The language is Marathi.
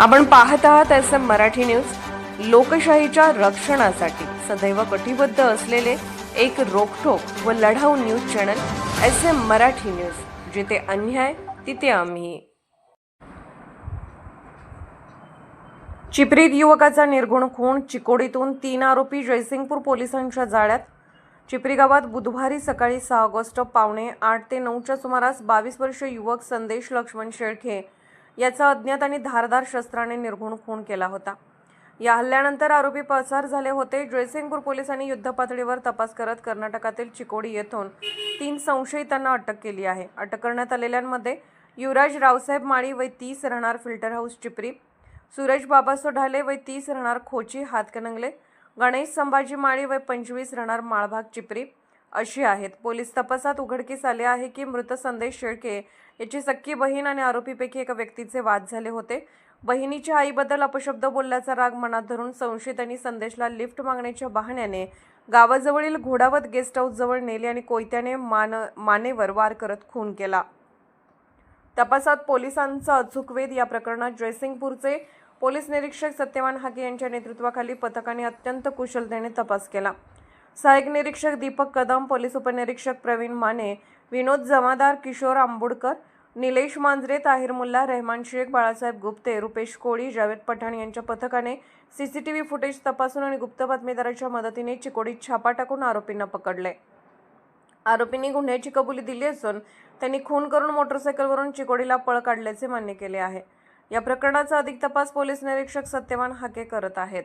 आपण पाहत आहात एस एम मराठी न्यूज. लोकशाहीच्या रक्षणासाठी सदैव कटिबद्ध असलेले एक रोखोक व लढाऊ news channel S M Marathi news. जिथे अन्याय तिथे आम्ही. चिपरीत युवकाचा निर्गुण खून चिकोडीतून तीन आरोपी जयसिंगपूर पोलिसांच्या जाळ्यात. चिपरी गावात बुधवारी सकाळी सहा ऑगस्ट पावणे आठ ते नऊच्या सुमारास बावीस वर्षीय युवक संदेश लक्ष्मण शेळखे याचा अज्ञात आणि धारदार शस्त्राने निर्घुण खून केला होता. या हल्ल्यानंतर आरोपी पसार झाले होते. जयसिंगपूर पोलिसांनी युद्धपातळीवर तपास करत कर्नाटकातील चिकोडी येथून तीन संशयितांना अटक केली आहे. अटक करण्यात आलेल्यांमध्ये युवराज रावसाहेब माळी वय तीस राहणार फिल्टर हाऊस चिपरी सुरेश बाबासो ढाले वय तीस राहणार खोची हातकणंगले गणेश संभाजी माळी वय पंचवीस राहणार माळभाग चिपरी अशी आहेत. पोलीस तपासात उघडकीस आले आहे की मृत संदेश शेळके याची सख्खी बहीण आणि आरोपीपैकी एका व्यक्तीचे वाद झाले होते. बहिणीच्या आईबद्दल अपशब्द बोलल्याचा राग मनात धरून संशयितांनी संदेशला लिफ्ट मागण्याच्या बहाण्याने गावाजवळील घोडावत गेस्ट हाऊसजवळ नेले आणि कोयत्याने मान मानेवर वार करत खून केला. तपासात पोलिसांचा अचूक वेध या प्रकरणात जयसिंगपूरचे पोलीस निरीक्षक सत्यवान हाके यांच्या नेतृत्वाखाली पथकाने अत्यंत कुशलतेने तपास केला. सहाय्यक निरीक्षक दीपक कदम पोलीस उपनिरीक्षक प्रवीण माने विनोद जमादार किशोर आंबुडकर निलेश मांजरे ताहिर मुल्ला रहमान शेख बाळासाहेब गुप्ते रुपेश कोळी जावेद पठाण यांच्या पथकाने सीसीटीव्ही फुटेज तपासून आणि गुप्त बातमीदाराच्या मदतीने चिकोडीत छापा टाकून आरोपींना पकडले. आरोपींनी गुन्ह्याची कबुली दिली असून त्यांनी खून करून मोटरसायकलवरून चिकोडीला पळ काढल्याचे मान्य केले आहे. या प्रकरणाचा अधिक तपास पोलीस निरीक्षक सत्यवान हाके करत आहेत.